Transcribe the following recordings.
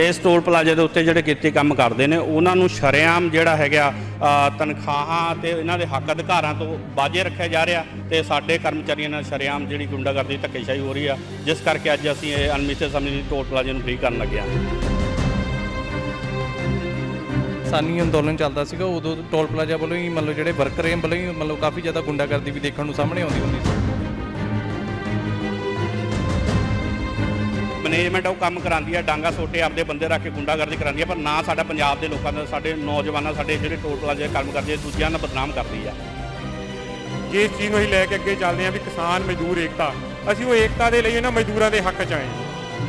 ਇਸ ਟੋਲ ਪਲਾਜ਼ੇ ਦੇ ਉੱਤੇ ਜਿਹੜੇ ਕਿੱਤੇ ਕੰਮ ਕਰਦੇ ਨੇ, ਉਹਨਾਂ ਨੂੰ ਸ਼ਰੇਆਮ ਜਿਹੜਾ ਹੈਗਾ ਤਨਖਾਹਾਂ ਤੇ ਇਹਨਾਂ ਦੇ ਹੱਕ ਅਧਿਕਾਰਾਂ ਤੋਂ ਬਾਝੇ ਰੱਖਿਆ ਜਾ ਰਿਹਾ ਤੇ ਸਾਡੇ ਕਰਮਚਾਰੀਆਂ ਨਾਲ ਸ਼ਰੇਆਮ ਜਿਹੜੀ ਗੁੰਡਾਗਰਦੀ, ਧੱਕੇਸ਼ਾਹੀ ਹੋ ਰਹੀ ਆ, ਜਿਸ ਕਰਕੇ ਅੱਜ ਅਸੀਂ ਇਹ ਅਨਮਿੱਥੇ ਸਮੇਂ ਦੀ ਟੋਲ ਪਲਾਜ਼ੇ ਨੂੰ ਫ੍ਰੀ ਕਰਨ ਲੱਗਿਆ ਕਿਸਾਨੀ ਅੰਦੋਲਨ ਚੱਲਦਾ ਸੀਗਾ, ਉਦੋਂ ਟੋਲ ਪਲਾਜ਼ਾ ਵੱਲੋਂ ਹੀ ਮਤਲਬ ਜਿਹੜੇ ਵਰਕਰ ਹੈ ਵੱਲੋਂ ਹੀ ਮਤਲਬ ਕਾਫੀ ਜ਼ਿਆਦਾ ਗੁੰਡਾਗਰਦੀ ਵੀ ਦੇਖਣ ਨੂੰ ਸਾਹਮਣੇ ਆਉਂਦੀ ਹੁੰਦੀ ਸੀ। ਮੈਨੇਜਮੈਂਟ ਉਹ ਕੰਮ ਕਰਾਉਂਦੀ ਆ ਡਾਂਗਾ ਸੋਟੇ ਆਪਦੇ ਬੰਦੇ ਰੱਖ ਕੇ ਗੁੰਡਾਗਰਦੀ ਕਰਾਉਂਦੀ ਆ ਪਰ ਨਾ ਸਾਡਾ ਪੰਜਾਬ ਦੇ ਲੋਕਾਂ ਦਾ ਸਾਡੇ ਨੌਜਵਾਨਾਂ ਸਾਡੇ ਜਿਹੜੇ ਟੋਲ ਪਲਾਜ਼ੇ ਕੰਮ ਕਰਦੇ ਆ, ਦੂਜਿਆਂ ਨੂੰ ਬਦਨਾਮ ਕਰਦੀ ਆ। ਜੇ ਇਸ ਚੀਜ਼ ਨੂੰ ਅਸੀਂ ਲੈ ਕੇ ਅੱਗੇ ਚੱਲਦੇ ਹਾਂ ਵੀ ਕਿਸਾਨ ਮਜ਼ਦੂਰ ਏਕਤਾ ਅਸੀਂ ਉਹ ਏਕਤਾ ਦੇ ਲਈ ਇਹਨਾਂ ਮਜ਼ਦੂਰਾਂ ਦੇ ਹੱਕ 'ਚ ਆਏ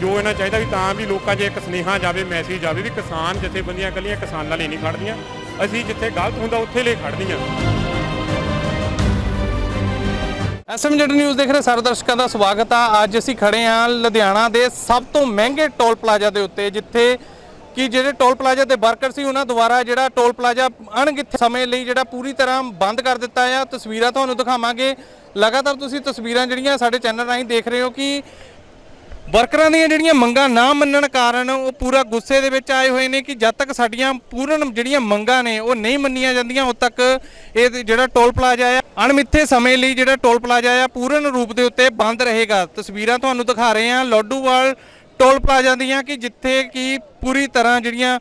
ਜੋ ਇਹਨਾਂ ਚਾਹੀਦਾ ਵੀ ਤਾਂ ਵੀ ਲੋਕਾਂ 'ਚ ਇੱਕ ਸੁਨੇਹਾ ਜਾਵੇ ਮੈਸੇਜ ਜਾਵੇ ਵੀ ਕਿਸਾਨ ਜਥੇਬੰਦੀਆਂ ਇਕੱਲੀਆਂ ਕਿਸਾਨਾਂ ਲਈ ਨਹੀਂ ਖੜਦੀਆਂ ਅਸੀਂ ਜਿੱਥੇ ਗਲਤ ਹੁੰਦਾ ਉੱਥੇ ਲਈ ਖੜਦੀਆਂ ਐਸਐਮਜੈਡ ਨਿਊਜ਼ ਦੇਖ ਰਹੇ ਸਾਰੇ ਦਰਸ਼ਕਾਂ ਦਾ ਸਵਾਗਤ ਆ। ਅੱਜ ਅਸੀਂ ਖੜੇ ਹਾਂ ਲੁਧਿਆਣਾ ਦੇ ਸਭ ਤੋਂ ਮਹਿੰਗੇ ਟੋਲ ਪਲਾਜ਼ਾ ਦੇ ਉੱਤੇ, ਜਿੱਥੇ ਕਿ ਜਿਹੜੇ ਟੋਲ ਪਲਾਜ਼ਾ ਦੇ ਵਰਕਰ ਸੀ, ਉਹਨਾਂ ਦੁਆਰਾ ਜਿਹੜਾ ਟੋਲ ਪਲਾਜ਼ਾ ਅਣਗਿੱਥੇ ਸਮੇਂ ਲਈ ਜਿਹੜਾ ਪੂਰੀ ਤਰ੍ਹਾਂ ਬੰਦ ਕਰ ਦਿੱਤਾ ਆ। ਤਸਵੀਰਾਂ ਤੁਹਾਨੂੰ ਦਿਖਾਵਾਂਗੇ। ਲਗਾਤਾਰ ਤੁਸੀਂ ਤਸਵੀਰਾਂ ਜਿਹੜੀਆਂ ਸਾਡੇ ਚੈਨਲ ਰਾਹੀਂ ਦੇਖ ਰਹੇ ਹੋ ਕਿ ਵਰਕਰਾਂ ਦੀਆਂ ਜਿਹੜੀਆਂ ਮੰਗਾਂ ਨਾ ਮੰਨਣ ਕਾਰਨ ਉਹ ਪੂਰਾ ਗੁੱਸੇ ਦੇ ਵਿੱਚ ਆਏ ਹੋਏ ਨੇ ਕਿ ਜਦ ਤੱਕ ਸਾਡੀਆਂ ਪੂਰਨ ਜਿਹੜੀਆਂ ਮੰਗਾਂ ਨੇ ਉਹ ਨਹੀਂ ਮੰਨੀਆਂ ਜਾਂਦੀਆਂ, ਉਦ ਤੱਕ ਇਹ ਜਿਹੜਾ ਟੋਲ ਪਲਾਜ਼ਾ ਆ, ਅਣਮਿੱਥੇ ਸਮੇਂ ਲਈ ਜਿਹੜਾ ਟੋਲ ਪਲਾਜ਼ਾ ਆ, ਪੂਰਨ ਰੂਪ ਦੇ ਉੱਤੇ ਬੰਦ ਰਹੇਗਾ। ਤਸਵੀਰਾਂ ਤੁਹਾਨੂੰ ਦਿਖਾ ਰਹੇ ਹਾਂ। ਲੋਡੂਵਾਲ ਟੋਲ ਪਲਾਜ਼ਾ ਦੀਆਂ ਕਿ ਜਿੱਥੇ ਕਿ ਪੂਰੀ ਤਰ੍ਹਾਂ ਜਿਹੜੀਆਂ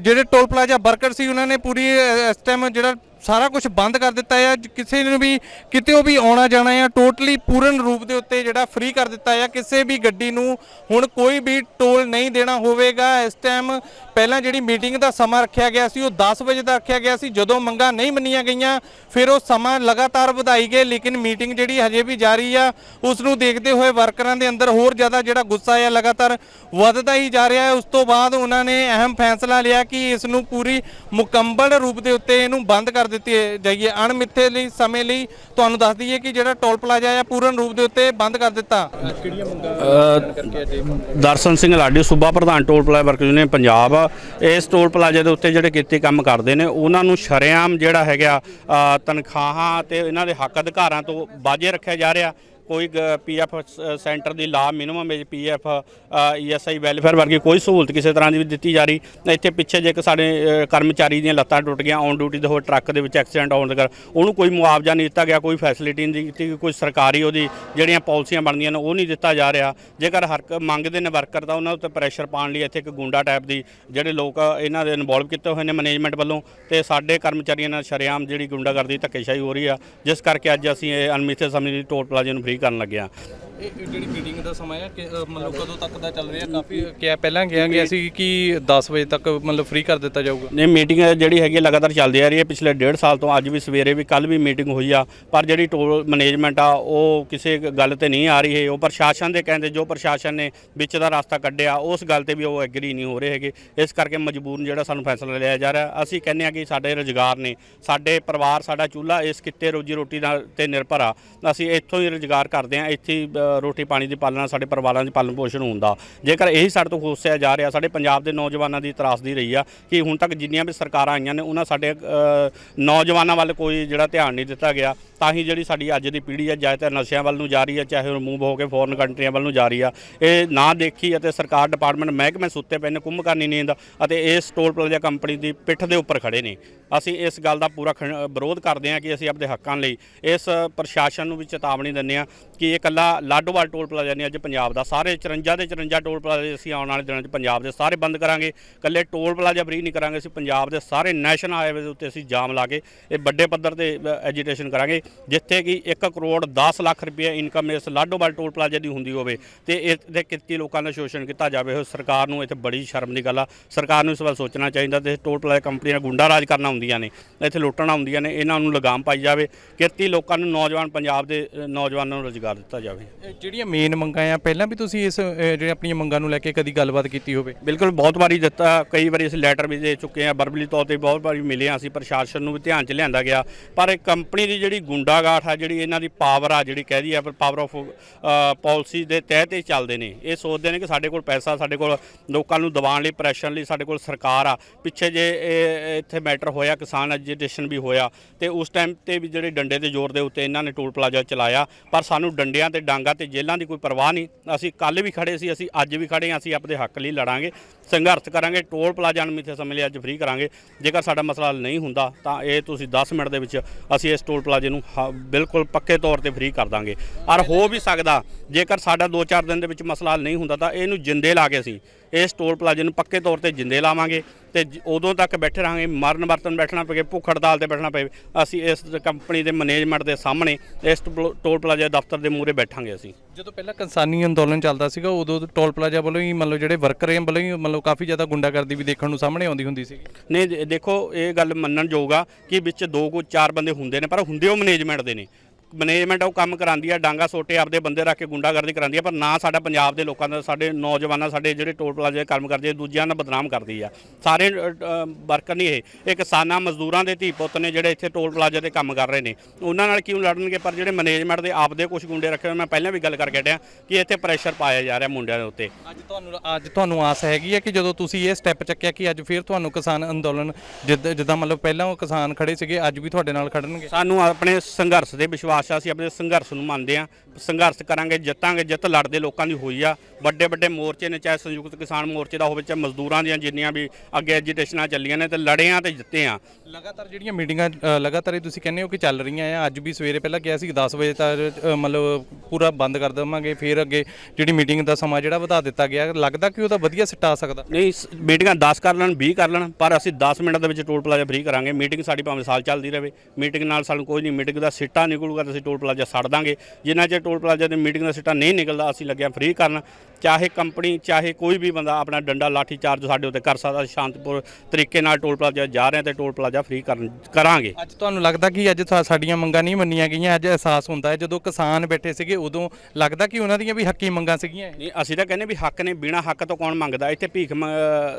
ਜਿਹੜੇ ਟੋਲ ਪਲਾਜ਼ਾ ਵਰਕਰ ਸੀ, ਉਹਨਾਂ ਨੇ ਪੂਰੀ ਇਸ ਟਾਈਮ ਜਿਹੜਾ ਸਾਰਾ ਕੁਝ ਬੰਦ ਕਰ ਦਿੱਤਾ ਹੈ ਕਿਸੇ ਨੂੰ ਵੀ, ਕਿਤੇ ਵੀ ਆਉਣਾ ਜਾਣਾ ਹੈ ਟੋਟਲੀ ਪੂਰਨ ਰੂਪ ਦੇ ਉੱਤੇ ਜਿਹੜਾ ਫ੍ਰੀ ਕਰ ਦਿੱਤਾ ਹੈ ਕਿਸੇ ਵੀ ਗੱਡੀ ਨੂੰ ਹੁਣ ਕੋਈ ਵੀ ਟੋਲ ਨਹੀਂ ਦੇਣਾ ਹੋਵੇਗਾ। ਇਸ ਟਾਈਮ ਪਹਿਲਾਂ ਜਿਹੜੀ ਮੀਟਿੰਗ ਦਾ ਸਮਾਂ ਰੱਖਿਆ ਗਿਆ ਸੀ, ਉਹ 10 ਵਜੇ ਦਾ ਰੱਖਿਆ ਗਿਆ ਸੀ। ਜਦੋਂ ਮੰਗਾਂ ਨਹੀਂ ਮੰਨੀਆਂ ਗਈਆਂ, ਫਿਰ ਉਹ ਸਮਾਂ ਲਗਾਤਾਰ ਵਧਾਈ ਗਏ, ਲੇਕਿਨ ਮੀਟਿੰਗ ਜਿਹੜੀ ਹਜੇ ਵੀ ਜਾਰੀ ਆ, ਉਸ ਨੂੰ ਦੇਖਦੇ ਹੋਏ ਵਰਕਰਾਂ ਦੇ ਅੰਦਰ ਹੋਰ ਜ਼ਿਆਦਾ ਜਿਹੜਾ ਗੁੱਸਾ ਹੈ ਲਗਾਤਾਰ ਵੱਧਦਾ ਹੀ ਜਾ ਰਿਹਾ ਹੈ। ਉਸ ਤੋਂ ਬਾਅਦ ਉਹਨਾਂ ਨੇ ਅਹਿਮ ਫੈਸਲਾ ਲਿਆ ਕਿ ਇਸ ਨੂੰ ਪੂਰੀ ਮੁਕੰਮਲ ਰੂਪ ਦੇ ਉੱਤੇ ਇਹਨੂੰ ਬੰਦ ਕਰ ਦਿੱਤੀ ਜਾਈਏ। ਅਣਮਿੱਥੇ ਲਈ ਸਮੇਂ ਲਈ ਤੁਹਾਨੂੰ ਦੱਸ ਦਈਏ ਕਿ ਜਿਹੜਾ ਟੋਲ ਪਲਾਜ਼ਾ ਹੈ ਪੂਰਨ ਰੂਪ ਦੇ ਉੱਤੇ ਬੰਦ ਕਰ ਦਿੱਤਾ। ਦਰਸ਼ਨ ਸਿੰਘ ਲਾਡੀ ਸੂਬਾ ਪ੍ਰਧਾਨ toll plaza worker union Punjab ਇਸ ਟੋਲ ਪਲਾਜ਼ੇ ਦੇ ਉੱਤੇ ਜਿਹੜੇ ਕਿੱਤੇ ਕੰਮ ਕਰਦੇ ਨੇ ਉਹਨਾਂ ਨੂੰ ਸ਼ਰੇਆਮ ਜਿਹੜਾ ਹੈਗਾ ਅ, ਤਨਖਾਹਾਂ ਤੇ ਇਹਨਾਂ ਦੇ ਹੱਕ ਅਧਿਕਾਰਾਂ ਤੋਂ ਬਾਝੇ ਰੱਖਿਆ ਜਾ ਰਿਹਾ। ਕੋਈ ਪੀਐਫ ਸੈਂਟਰ ਦੀ law minimum age PF ESI welfare ਵਰਗੀ ਕੋਈ ਸਹੂਲਤ ਕਿਸੇ ਤਰ੍ਹਾਂ ਦੀ ਵੀ ਦਿੱਤੀ ਜਾ ਰਹੀ। ਇੱਥੇ ਪਿੱਛੇ ਜੇ ਇੱਕ ਸਾਡੇ ਕਰਮਚਾਰੀ ਦੀਆਂ ਲੱਤਾਂ ਟੁੱਟ ਗਈਆਂ ਔਨ ਡਿਊਟੀ ਦੇ ਹੋਏ ਟਰੱਕ ਦੇ ਵਿੱਚ ਐਕਸੀਡੈਂਟ ਹੋਣ ਦੇ ਕਰ ਉਹਨੂੰ ਕੋਈ ਮੁਆਵਜ਼ਾ ਨਹੀਂ ਦਿੱਤਾ ਗਿਆ ਕੋਈ ਫੈਸਿਲਿਟੀ ਨਹੀਂ ਦਿੱਤੀ ਗਈ, ਕੋਈ ਸਰਕਾਰੀ ਉਹਦੀ ਜਿਹੜੀਆਂ ਪਾਲਿਸੀਆਂ ਬਣਦੀਆਂ ਨੇ ਉਹ ਨਹੀਂ ਦਿੱਤਾ ਜਾ ਰਿਹਾ। ਜੇਕਰ ਹਰਕ ਮੰਗਦੇ ਨੇ ਵਰਕਰ ਤਾਂ ਉਹਨਾਂ ਉੱਤੇ ਪ੍ਰੈਸ਼ਰ ਪਾਉਣ ਲਈ ਇੱਥੇ ਇੱਕ ਗੁੰਡਾ ਟਾਈਪ ਦੀ ਜਿਹੜੇ ਲੋਕ ਇਹਨਾਂ ਦੇ ਇਨਵੋਲਵ ਕੀਤੇ ਹੋਏ ਨੇ ਮੈਨੇਜਮੈਂਟ ਵੱਲੋਂ। ਤੇ ਸਾਡੇ ਕਰਮਚਾਰੀਆਂ ਨਾਲ ਸ਼ਰੇਆਮ ਜਿਹੜੀ ਗੁੰਡਾਗਰਦੀ ਧੱਕੇਸ਼ਾਹੀ ਹੋ ਰਹੀ ਆ ਜਿਸ ਕਰਕੇ ਅੱਜ ਅਸੀਂ ਇਹ ਅਨਮਿੱਥੇ ਸਮੇਂ ਲਈ ਟੋਲ ਪਲਾਜ਼ੇ ਨੂੰ ਫ੍ਰੀ ਕਰਨ ਲੱਗਿਆ। ਇਹ ਜਿਹੜੀ ਮੀਟਿੰਗ ਦਾ ਸਮਾਂ ਹੈ ਕਿ ਅ, ਮਤਲਬ ਕਦੋਂ ਤੱਕ ਦਾ ਚੱਲ ਰਿਹਾ ਕਾਫੀ ਕਿਹਾ ਪਹਿਲਾਂ ਕਿਹਾ ਗਿਆ ਸੀ ਕਿ 10 ਵਜੇ ਤੱਕ ਮਤਲਬ ਫ੍ਰੀ ਕਰ ਦਿੱਤਾ ਜਾਊਗਾ। ਨੇ ਮੀਟਿੰਗ ਜਿਹੜੀ ਹੈਗੀ ਹੈ ਲਗਾਤਾਰ ਚੱਲਦੀ ਆ ਰਹੀ ਹੈ। ਪਿਛਲੇ ਡੇਢ ਸਾਲ ਤੋਂ ਅੱਜ ਵੀ ਸਵੇਰੇ ਵੀ ਕੱਲ ਵੀ ਮੀਟਿੰਗ ਹੋਈ ਆ। ਪਰ ਜਿਹੜੀ ਟੋਲ ਮੈਨੇਜਮੈਂਟ ਆ ਉਹ ਕਿਸੇ ਗੱਲ ਤੇ ਨਹੀਂ ਆ ਰਹੀ ਹੈ ਉਹ ਪ੍ਰਸ਼ਾਸਨ ਦੇ ਕਹਿੰਦੇ ਜੋ ਪ੍ਰਸ਼ਾਸਨ ਨੇ ਵਿੱਚ ਦਾ ਰਸਤਾ ਕੱਢਿਆ ਉਸ ਗੱਲ ਤੇ ਵੀ ਉਹ ਐਗਰੀ ਨਹੀਂ ਹੋ ਰਹੇ ਹੈਗੇ। ਇਸ ਕਰਕੇ ਮਜਬੂਰਨ ਜਿਹੜਾ ਸਾਨੂੰ ਫੈਸਲਾ ਲਿਆ ਜਾ ਰਿਹਾ। ਅਸੀਂ ਕਹਿੰਦੇ ਆ ਕਿ ਸਾਡੇ ਰੁਜ਼ਗਾਰ ਨੇ ਸਾਡੇ ਪਰਿਵਾਰ ਸਾਡਾ ਚੁੱਲ੍ਹਾ ਇਸ ਕਿੱਤੇ ਰੋਜੀ ਰੋਟੀ ਨਾਲ ਤੇ ਨਿਰਭਰ ਆ। ਅਸੀਂ ਇੱਥੋਂ ਹੀ ਰੁਜ਼ਗਾਰ ਕਰਦੇ ਆ। ਇੱਥੇ ਹੀ ਅ, ਰੋਟੀ ਪਾਣੀ ਦੀ ਪਾਲਣਾ, ਸਾਡੇ ਪਰਿਵਾਰਾਂ ਦੀ ਪਾਲਣ ਪੋਸ਼ਣ ਹੁੰਦਾ। ਜੇਕਰ ਇਹੀ ਸਾਡੇ ਤੋਂ ਖੋਸਿਆ ਜਾ ਰਿਹਾ, ਸਾਡੇ ਪੰਜਾਬ ਦੇ ਨੌਜਵਾਨਾਂ ਦੀ ਤਰਾਸਦੀ ਰਹੀ ਆ ਕਿ ਹੁਣ ਤੱਕ ਜਿੰਨੀਆਂ ਵੀ ਸਰਕਾਰਾਂ ਆਈਆਂ ਨੇ, ਉਹਨਾਂ ਸਾਡੇ ਨੌਜਵਾਨਾਂ ਵੱਲ ਕੋਈ ਜਿਹੜਾ ਧਿਆਨ ਨਹੀਂ ਦਿੱਤਾ ਗਿਆ। ਤਾਂ ਹੀ ਜਿਹੜੀ ਸਾਡੀ ਅੱਜ ਦੀ ਪੀੜ੍ਹੀ ਹੈ ਜ਼ਿਆਦਾਤਰ ਨਸ਼ਿਆਂ ਵੱਲ ਨੂੰ ਜਾ ਰਹੀ ਹੈ ਚਾਹੇ ਉਹ ਮੂਵ ਹੋ ਕੇ ਫੋਰਨ ਕੰਟਰੀਆਂ ਵੱਲ ਨੂੰ ਜਾ ਰਹੀ ਆ, ਇਹ ਨਾ ਦੇਖੀ ਅਤੇ ਸਰਕਾਰ ਡਿਪਾਰਟਮੈਂਟ ਮਹਿਕਮੇ ਸੁੱਤੇ ਪਏ ਨੇ, ਕੁੰਭਕਰਨੀ ਨੀਂਦ ਅਤੇ ਇਸ ਟੋਲ ਪਲਾਜ਼ਾ ਕੰਪਨੀ ਦੀ ਪਿੱਠ ਦੇ ਉੱਪਰ ਖੜੇ ਨੇ। ਅਸੀਂ ਇਸ ਗੱਲ ਦਾ ਪੂਰਾ ਖੰ- ਵਿਰੋਧ ਕਰਦੇ ਹਾਂ ਕਿ ਅਸੀਂ ਆਪਣੇ ਹੱਕਾਂ ਲਈ ਇਸ ਪ੍ਰਸ਼ਾਸਨ ਨੂੰ ਵੀ ਚੇਤਾਵਨੀ ਦਿੰਦੇ ਹਾਂ ਕਿ ਇਹ ਇਕੱਲਾ ਲਾਡੋਵਾਲ ਟੋਲ ਪਲਾਜ਼ਾ ਨਹੀਂ, ਅੱਜ ਪੰਜਾਬ ਦਾ ਸਾਰੇ 54 ਦੇ 54 ਟੋਲ ਪਲਾਜ਼ੇ ਅਸੀਂ ਆਉਣ ਵਾਲੇ ਦਿਨਾਂ 'ਚ ਪੰਜਾਬ ਦੇ ਸਾਰੇ ਬੰਦ ਕਰਾਂਗੇ, ਇਕੱਲੇ ਟੋਲ ਪਲਾਜ਼ਾ ਫ੍ਰੀ ਨਹੀਂ ਕਰਾਂਗੇ, ਅਸੀਂ ਪੰਜਾਬ ਦੇ ਸਾਰੇ ਨੈਸ਼ਨਲ ਹਾਈਵੇ ਦੇ ਉੱਤੇ ਅਸੀਂ ਜਾਮ ਲਾ ਕੇ ਇਹ ਵੱਡੇ ਪੱਧਰ ਤੇ ਐਜੀਟੇਸ਼ਨ ਕਰਾਂਗੇ, ਜਿੱਥੇ ਕਿ 1 ਕਰੋੜ 10 ਲੱਖ ਰੁਪਏ ਇਨਕਮ ਇਸ ਲਾਡੋਵਾਲ ਟੋਲ ਪਲਾਜ਼ੇ ਦੀ ਹੁੰਦੀ ਹੋਵੇ ਤੇ ਇਹਦੇ ਕਿੱਤੀ ਲੋਕਾਂ ਦਾ ਸ਼ੋਸ਼ਣ ਕੀਤਾ ਜਾਵੇ। ਉਹ ਸਰਕਾਰ ਨੂੰ ਇੱਥੇ ਬੜੀ ਸ਼ਰਮ ਦੀ ਗੱਲ ਆ। ਸਰਕਾਰ ਨੂੰ ਇਸ ਵੱਲ ਸੋਚਣਾ ਚਾਹੀਦਾ ਤੇ ਟੋਲ ਪਲਾਜ਼ਾ ਕੰਪਨੀ ਦਾ ਗੁੰਡਾ ਰਾਜ ਕਰਨਾ ਹੁੰਦੀਆਂ ਨੇ ਇੱਥੇ ਲੁੱਟਣਾ ਹੁੰਦੀਆਂ ਨੇ ਇਹਨਾਂ ਨੂੰ ਲਗਾਮ ਪਾਈ ਜਾਵੇ ਕਿਰਤੀ ਲੋਕਾਂ ਨੂੰ ਨੌਜਵਾਨ ਪੰਜਾਬ ਦੇ ਨੌਜਵਾਨਾਂ ਨੂੰ ਰੁਜ਼ਗਾਰ ਦਿੱਤਾ ਜਾਵੇ। ਜਿਹੜੀਆਂ ਮੇਨ ਮੰਗਾਂ ਆ ਪਹਿਲਾਂ ਵੀ ਤੁਸੀਂ ਇਸ ਜਿਹੜੇ ਆਪਣੀਆਂ ਮੰਗਾਂ ਨੂੰ ਲੈ ਕੇ ਕਦੀ ਗੱਲਬਾਤ ਕੀਤੀ ਹੋਵੇ? ਬਿਲਕੁਲ ਬਹੁਤ ਵਾਰੀ ਦਿੱਤਾ ਕਈ ਵਾਰੀ ਅਸੀਂ ਲੈਟਰ ਵੀ ਦੇ ਚੁੱਕੇ ਹਾਂ ਵਰਬਲੀ ਤੌਰ ਤੇ ਬਹੁਤ ਵਾਰੀ ਮਿਲੇ ਹਾਂ ਅਸੀਂ ਪ੍ਰਸ਼ਾਸਨ ਨੂੰ ਵੀ ਧਿਆਨ 'ਚ ਲਿਆਂਦਾ ਗਿਆ ਪਰ ਇਹ ਕੰਪਨੀ ਦੀ ਜਿਹੜੀ ਗੁੰਡਾਗਾਠ ਆ ਜਿਹੜੀ ਇਹਨਾਂ ਦੀ ਪਾਵਰ ਆ ਜਿਹੜੀ ਕਹਿ ਦਈਏ ਆ ਪਾਵਰ ਆਫ ਪਾਲਿਸੀ ਦੇ ਤਹਿਤ ਹੀ ਚੱਲਦੇ ਨੇ ਇਹ ਸੋਚਦੇ ਨੇ ਕਿ ਸਾਡੇ ਕੋਲ ਪੈਸਾ ਸਾਡੇ ਕੋਲ ਲੋਕਾਂ ਨੂੰ ਦਬਾਉਣ ਲਈ ਪ੍ਰੈਸ਼ਰ ਲਈ ਸਾਡੇ ਕੋਲ ਸਰਕਾਰ ਆ ਪਿੱਛੇ ਜੇ ਇਹ ਇੱਥੇ ਮੈਟਰ ਹੋਇਆ ਹੋਇਆ, ਕਿਸਾਨ ਐਜੀਟੇਸ਼ਨ ਵੀ ਹੋਇਆ ਤੇ ਉਸ ਟਾਈਮ ਤੇ ਵੀ ਜਿਹੜੇ ਡੰਡੇ ਦੇ ਜ਼ੋਰ ਦੇ ਉੱਤੇ ਇਹਨਾਂ ਨੇ ਟੋਲ ਪਲਾਜ਼ਾ ਚਲਾਇਆ, ਪਰ ਸਾਨੂੰ ਡੰਡਿਆਂ ਤੇ ਡਾਂਗਾ ਤੇ ਜੇਲ੍ਹਾਂ ਦੀ ਕੋਈ ਪਰਵਾਹ ਨਹੀਂ। ਅਸੀਂ ਕੱਲ ਵੀ ਖੜੇ ਸੀ, ਅਸੀਂ ਅੱਜ ਵੀ ਖੜੇ ਹਾਂ, ਅਸੀਂ ਆਪਣੇ ਹੱਕ ਲਈ ਲੜਾਂਗੇ। ਸੰਘਰਸ਼ ਕਰਾਂਗੇ, ਟੋਲ ਪਲਾਜ਼ਾ ਨੂੰ ਮਿੱਥੇ ਸਮੇਂ ਲਈ ਅੱਜ ਫ੍ਰੀ ਕਰਾਂਗੇ। ਜੇਕਰ ਸਾਡਾ ਮਸਲਾ ਨਹੀਂ ਹੁੰਦਾ, ਤਾਂ ਇਹ ਤੁਸੀਂ 10 ਮਿੰਟ ਦੇ ਵਿੱਚ ਅਸੀਂ ਇਸ ਟੋਲ ਪਲਾਜ਼ੇ ਨੂੰ ਹ- ਬਿਲਕੁਲ ਪੱਕੇ ਤੌਰ ਤੇ ਫ੍ਰੀ ਕਰ ਦਾਂਗੇ। ਔਰ ਹੋ ਵੀ ਸਕਦਾ, ਜੇਕਰ ਸਾਡਾ 2-4 ਦਿਨ ਦੇ ਵਿੱਚ ਮਸਲਾ ਹੱਲ ਨਹੀਂ ਹੁੰਦਾ, ਤਾਂ ਇਹਨੂੰ ਜਿੰਦੇ ਲਾ ਕੇ ਅਸੀਂ ਇਸ ਟੋਲ ਪਲਾਜ਼ੇ ਨੂੰ ਪੱਕੇ ਤੌਰ ਤੇ ਜਿੰਦੇ ਲਾਵਾਂਗੇ ਤੇ ਉਦੋਂ ਤੱਕ ਬੈਠੇ ਰਹਾਂਗੇ, ਮਰਨ ਵਰਤਨ ਬੈਠਣਾ ਪਵੇ, ਭੁੱਖ ਹੜਤਾਲ ਤੇ ਬੈਠਣਾ ਪਵੇ, ਅਸੀਂ ਇਸ ਕੰਪਨੀ ਦੇ ਮੈਨੇਜਮੈਂਟ ਦੇ ਸਾਹਮਣੇ ਇਸ ਟੋਲ ਟੋਲ ਪਲਾਜ਼ਾ ਦਫ਼ਤਰ ਦੇ ਮੂਹਰੇ ਬੈਠਾਂਗੇ ਅਸੀਂ। ਜਦੋਂ ਪਹਿਲਾਂ ਕਿਸਾਨੀ ਅੰਦੋਲਨ ਚੱਲਦਾ ਸੀਗਾ, ਉਦੋਂ ਟੋਲ ਪਲਾਜ਼ਾ ਵੱਲੋਂ ਹੀ ਮਤਲਬ ਜਿਹੜੇ ਵਰਕਰ ਹੈ ਵੱਲੋਂ ਹੀ ਮਤਲਬ ਕਾਫੀ ਜ਼ਿਆਦਾ ਗੁੰਡਾਗਰਦੀ ਵੀ ਦੇਖਣ ਨੂੰ ਸਾਹਮਣੇ ਆਉਂਦੀ ਹੁੰਦੀ ਸੀ ਨਹੀਂ ਦੇਖੋ, ਇਹ ਗੱਲ ਮੰਨਣ ਯੋਗ ਆ ਕਿ ਵਿੱਚ ਦੋ ਕੋ ਚਾਰ ਬੰਦੇ ਹੁੰਦੇ ਨੇ, ਪਰ ਹੁੰਦੇ ਉਹ ਮੈਨੇਜਮੈਂਟ ਦੇ ਨੇ। ਮੈਨੇਜਮੈਂਟ ਉਹ ਕੰਮ ਕਰਾਂਦੀ ਆ ਡਾਂਗਾ ਸੋਟੇ ਆਪਦੇ ਬੰਦੇ ਰੱਖ ਕੇ ਗੁੰਡਾਗਰਦੀ ਕਰਾਂਦੀ ਆ ਪਰ ਨਾ ਸਾਡਾ ਪੰਜਾਬ ਦੇ ਲੋਕਾਂ ਦਾ ਸਾਡੇ ਨੌਜਵਾਨਾਂ ਸਾਡੇ ਜਿਹੜੇ ਟੋਲ ਪਲਾਜ਼ੇ ਕੰਮ ਕਰਦੇ ਦੂਜਿਆਂ ਨਾਲ ਬਦਨਾਮ ਕਰਦੀ ਆ। ਸਾਰੇ ਵਰਕਰ ਨਹੀਂ ਇਹ ਇਹ ਕਿਸਾਨਾਂ ਮਜ਼ਦੂਰਾਂ ਦੇ ਧੀ ਪੁੱਤ ਨੇ ਜਿਹੜੇ ਇੱਥੇ ਟੋਲ ਪਲਾਜ਼ੇ ਤੇ ਕੰਮ ਕਰ ਰਹੇ ਨੇ। ਉਹਨਾਂ ਨਾਲ ਕਿਉਂ ਲੜਨਗੇ? ਪਰ ਜਿਹੜੇ ਮੈਨੇਜਮੈਂਟ ਦੇ ਆਪਦੇ ਕੁਝ ਗੁੰਡੇ ਰੱਖੇ ਮੈਂ ਪਹਿਲਾਂ ਵੀ ਗੱਲ ਕਰਕੇ ਹਟਿਆ ਕਿ ਇੱਥੇ ਪ੍ਰੈਸ਼ਰ ਪਾਇਆ ਜਾ ਰਿਹਾ ਮੁੰਡਿਆਂ ਦੇ ਉੱਤੇ। ਅੱਜ ਤੁਹਾਨੂੰ ਅੱਜ ਤੁਹਾਨੂੰ ਆਸ ਹੈਗੀ ਹੈ ਕਿ ਜਦੋਂ ਤੁਸੀਂ ਇਹ ਸਟੈਪ ਚੱਕਿਆ ਕਿ ਅੱਜ ਫਿਰ ਤੁਹਾਨੂੰ ਕਿਸਾਨ ਅੰਦੋਲਨ ਜਿੱਦਾਂ ਮਤਲਬ ਪਹਿਲਾਂ ਉਹ ਕਿਸਾਨ ਖੜੇ ਸੀਗੇ ਅੱਜ ਵੀ ਤੁਹਾਡੇ ਨਾਲ ਖੜਨਗੇ? ਸਾਨੂੰ ਆਪਣੇ ਸੰਘਰਸ਼ ਦੇ ਵਿਸ਼ਵਾਸ ਆ ਅਸੀਂ ਆਪਣੇ ਸੰਘਰਸ਼ ਨੂੰ ਮੰਨਦੇ ਆ ਸੰਘਰਸ਼ ਕਰਾਂਗੇ ਜਿੱਤਾਂਗੇ ਜਿੱਤ ਲੜਦੇ ਲੋਕਾਂ ਦੀ ਹੋਈ ਆ। ਵੱਡੇ ਵੱਡੇ ਮੋਰਚੇ ਨੇ ਚਾਹੇ ਸੰਯੁਕਤ ਕਿਸਾਨ ਮੋਰਚੇ ਦਾ ਹੋਵੇ ਚਾਹੇ ਮਜ਼ਦੂਰਾਂ ਦੀਆਂ ਜਿੰਨੀਆਂ ਵੀ ਅੱਗੇ ਐਜੀਟੇਸ਼ਨਾਂ ਚੱਲੀਆਂ ਨੇ ਤੇ ਲੜੇ ਆ ਤੇ ਜਿੱਤੇ ਆ। ਲਗਾਤਾਰ ਜਿਹੜੀਆਂ ਮੀਟਿੰਗਾਂ ਅ, ਲਗਾਤਾਰ ਹੀ ਤੁਸੀਂ ਕਹਿੰਦੇ ਹੋ ਕਿ ਚੱਲ ਰਹੀਆਂ ਆ ਅੱਜ ਵੀ ਸਵੇਰੇ ਪਹਿਲਾਂ ਕਿਹਾ ਸੀ 10 ਵਜੇ ਤੱਕ ਅ, ਮਤਲਬ ਪੂਰਾ ਬੰਦ ਕਰ ਦੇਵਾਂਗੇ ਫਿਰ ਅੱਗੇ ਜਿਹੜੀ ਮੀਟਿੰਗ ਦਾ ਸਮਾਂ ਜਿਹੜਾ ਵਧਾ ਦਿੱਤਾ ਗਿਆ ਲੱਗਦਾ ਕਿ ਉਹਦਾ ਵਧੀਆ ਸਿੱਟਾ ਆ ਸਕਦਾ। ਨਹੀਂ ਸ- ਮੀਟਿੰਗਾਂ 10 ਕਰ ਲੈਣ 20 ਕਰ ਲੈਣ ਪਰ ਅਸੀਂ 10 ਮਿੰਟ ਦੇ ਵਿੱਚ ਟੋਲ ਪਲਾਜ਼ਾ ਫ੍ਰੀ ਕਰਾਂਗੇ ਮੀਟਿੰਗ ਸਾਡੀ ਭਾਵੇਂ ਸਾਲ ਚੱਲਦੀ ਰਹੇ ਮੀਟਿੰਗ ਨਾਲ ਸਾਨੂੰ ਕੋਈ ਨਹੀਂ ਮੀਟਿੰਗ ਦਾ ਸਿੱਟਾ ਨਿਕਲੂਗਾ ਤਾਂ ਅਸੀਂ ਟੋਲ ਪਲਾਜ਼ਾ ਛੱਡ ਦਾਂਗੇ। ਜਿੰਨਾ ਚਿਰ ਟੋਲ ਪਲਾਜ਼ਾ ਦੇ ਮੀਟਿੰਗ ਦਾ ਸਿੱਟਾ ਨਹੀਂ ਨਿਕਲਦਾ ਅਸੀਂ ਲੱਗਿਆ ਫ੍ਰੀ ਕਰਨ। ਚਾਹੇ ਕੰਪਨੀ ਚਾਹੇ ਕੋਈ ਵੀ ਬੰਦਾ ਆਪਣਾ ਡੰਡਾ ਲਾਠੀ ਚਾਰਜ ਸਾਡੇ ਉੱਤੇ ਕਰ ਸਕਦਾ ਸ਼ਾਂਤਪੁਰ ਤਰੀਕੇ ਨਾਲ ਟੋਲ ਪਲਾਜ਼ਾ ਜਾ ਰਹੇ ਤੇ ਟੋਲ ਪਲਾਜ਼ਾ ਫ੍ਰੀ ਕਰਨ ਕਰਾਂਗੇ। ਅੱਜ ਤੁਹਾਨੂੰ ਲੱਗਦਾ ਕਿ ਅੱਜ ਸਾਡੀਆਂ ਮੰਗਾਂ ਨਹੀਂ ਮੰਨੀਆਂ ਗਈਆਂ ਅੱਜ ਅਹਿਸਾਸ ਹੁੰਦਾ ਹੈ। ਜਦੋਂ ਕਿਸਾਨ ਬੈਠੇ ਸੀਗੇ ਉਦੋਂ ਲੱਗਦਾ ਕਿ ਉਹਨਾਂ ਦੀਆਂ ਵੀ ਹੱਕੀ ਮੰਗਾਂ ਸੀਗੀਆਂ। ਨਹੀਂ ਅਸੀਂ ਤਾਂ ਕਹਿੰਦੇ ਵੀ ਹੱਕ ਨੇ ਬਿਨਾ ਹੱਕ ਤੋਂ ਕੌਣ ਮੰਗਦਾ? ਇੱਥੇ ਭੀਖ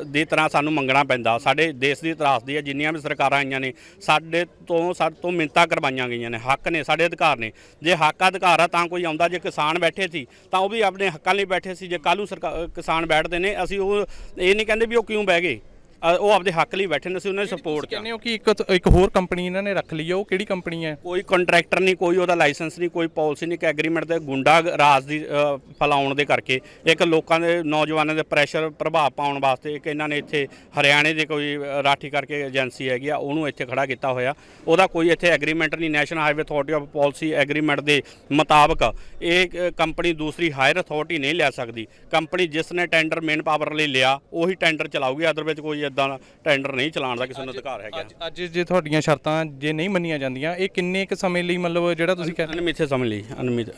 ਦੀ ਤਰ੍ਹਾਂ ਸਾਨੂੰ ਮੰਗਣਾ ਪੈਂਦਾ। ਸਾਡੇ ਦੇਸ਼ ਦੀ ਤਰਾਸਦੀ ਹੈ ਜਿੰਨੀਆਂ ਵੀ ਸਰਕਾਰਾਂ ਆਈਆਂ ਨੇ ਸਾਡੇ ਤੋਂ ਸਾਡੇ ਤੋਂ ਮਿੰਤਾ ਕਰਵਾਈਆਂ ਗਈਆਂ ਨੇ। ਹੱਕ ਨੇ ਸਾਡੇ ਅਧਿਕਾਰ ਨੇ। ਜੇ ਹੱਕ ਅਧਿਕਾਰ ਆ ਤਾਂ ਕੋਈ ਆਉਂਦਾ। ਜੇ ਕਿਸਾਨ ਬੈਠੇ ਸੀ ਤਾਂ ਉਹ ਵੀ ਆਪਣੇ ਹੱਕਾਂ ਲਈ ਬੈਠੇ ਸੀ। ਜੇ ਕੱਲ੍ਹ ਨੂੰ ਸਰਕਾ- ਕਿਸਾਨ ਬੈਠਦੇ ਨੇ, ਅਸੀਂ ਉਹ, ਇਹ ਨਹੀਂ ਕਹਿੰਦੇ ਵੀ ਉਹ ਕਿਉਂ ਬਹਿ ਗਏ। ਅ, ਉਹ ਆਪਦੇ ਹੱਕ ਲਈ ਬੈਠੇ ਨੇ ਅਸੀਂ ਉਹਨਾਂ ਦੀ ਸਪੋਰਟ। ਕਹਿੰਦੇ ਹੋ ਕਿ ਇੱਕ ਇੱਕ ਹੋਰ ਕੰਪਨੀ ਇਹਨਾਂ ਨੇ ਰੱਖ ਲਈ ਹੈ ਉਹ ਕਿਹੜੀ ਕੰਪਨੀ ਹੈ? ਕੋਈ ਕੰਟਰੈਕਟਰ ਨਹੀਂ ਕੋਈ ਉਹਦਾ ਲਾਇਸੈਂਸ ਨਹੀਂ ਕੋਈ ਪਾਲਿਸੀ ਨਹੀਂ ਕਿ ਐਗਰੀਮੈਂਟ ਦੇ ਗੁੰਡਾ ਰਾਜ ਦੀ ਅ, ਫੈਲਾਉਣ ਦੇ ਕਰਕੇ। ਇੱਕ ਲੋਕਾਂ ਦੇ ਨੌਜਵਾਨਾਂ ਦੇ ਪ੍ਰੈਸ਼ਰ ਪ੍ਰਭਾਵ ਪਾਉਣ ਵਾਸਤੇ ਇੱਕ ਇਹਨਾਂ ਨੇ ਇੱਥੇ ਹਰਿਆਣੇ ਦੇ ਕੋਈ ਅ, ਰਾਠੀ ਕਰਕੇ ਏਜੰਸੀ ਹੈਗੀ ਆ ਉਹਨੂੰ ਇੱਥੇ ਖੜਾ ਕੀਤਾ ਹੋਇਆ। ਉਹਦਾ ਕੋਈ ਇੱਥੇ ਐਗਰੀਮੈਂਟ ਨਹੀਂ national highway authority of policy agreement ਦੇ ਮੁਤਾਬਕ ਇਹ ਅ, ਕੰਪਨੀ ਦੂਸਰੀ ਹਾਇਰ ਅਥਾਰਟੀ ਨਹੀਂ ਲੈ ਸਕਦੀ। ਕੰਪਨੀ ਜਿਸ ਨੇ ਟੈਂਡਰ ਮੇਨ ਪਾਵਰ ਲਈ ਲਿਆ ਉਹੀ ਟੈਂਡਰ ਚਲਾਊਗੀ ਅਦਰ ਵਿੱਚ ਕੋਈ ਇਦਾਂ ਟੈਂਡਰ ਨਹੀਂ ਚਲਾਉਣ ਦਾ ਕਿਸੇ ਨੂੰ ਅਧਿਕਾਰ ਹੈਗਾ। ਅੱਜ ਅੱਜ ਜੇ ਤੁਹਾਡੀਆਂ ਸ਼ਰਤਾਂ ਜੇ ਨਹੀਂ ਮੰਨੀਆਂ ਜਾਂਦੀਆਂ ਇਹ ਕਿੰਨੇ ਕੁ ਸਮੇਂ ਲਈ ਮਤਲਬ ਜਿਹੜਾ ਤੁਸੀਂ ਕਹਿੰਦੇ ਅਨਮਿੱਥੇ ਸਮਝ ਲਈ